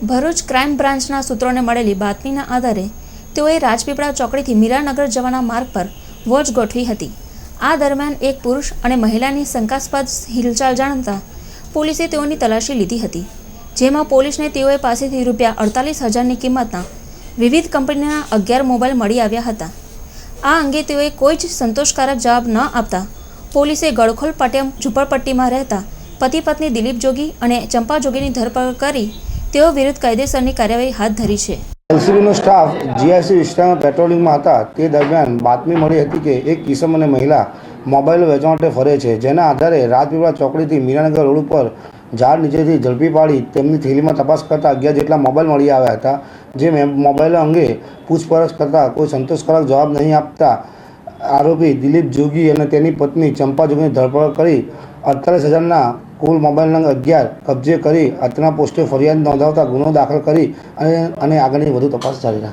Bharuch crime બ્રાન્ચના સૂત્રોને મળેલી બાતમીના આધારે તેઓએ રાજપીપળા ચોકડીથી મીરાનગર જવાના માર્ગ પર વોચ ગોઠવી હતી. આ દરમિયાન એક પુરુષ અને મહિલાની શંકાસ્પદ હિલચાલ જાણતા પોલીસે તેઓની તલાશી લીધી હતી, જેમાં પોલીસને તેઓએ પાસેથી રૂપિયા અડતાલીસ હજારની કિંમતના વિવિધ કંપનીના અગિયાર મોબાઈલ મળી આવ્યા હતા. આ અંગે તેઓએ કોઈ જ સંતોષકારક જવાબ ન આપતા પોલીસે ગળખોલ પાટિયા ઝૂંપડપટ્ટીમાં રહેતા પતિ પત્ની દિલીપ જોગી અને ચંપા જોગીની ધરપકડ કરી તેઓ વિરુદ્ધ કાયદેસરની કાર્યવાહી હાથ ધરી છે. એલસીબીનો સ્ટાફ જીઆઈસી વિસ્તારમાં પેટ્રોલિંગમાં હતા. તે દરમિયાન બાતમી મળી હતી કે એક કિસમ અને મહિલા મોબાઈલ વેચવા માટે ફરે છે, જેના આધારે રાજપીપળા ચોકડીથી મીરાનગર રોડ ઉપર ઝાડ નીચેથી ઝડપી પાડી તેમની થેલીમાં તપાસ કરતા અગિયાર જેટલા મોબાઈલ મળી આવ્યા હતા, જે મોબાઈલ અંગે પૂછપરછ કરતાં કોઈ સંતોષકારક જવાબ નહીં આપતા આરોપી દિલીપ જોગી અને તેની પત્ની ચંપા જોગીની ધરપકડ કરી અડતાલીસ હજારના કુલ મોબાઈલ નંબર અગિયાર કબજે કરી અત્રના પોસ્ટે ફરિયાદ નોંધાવતા ગુનો દાખલ કરી અને આગળની વધુ તપાસ ચાલી રાખી.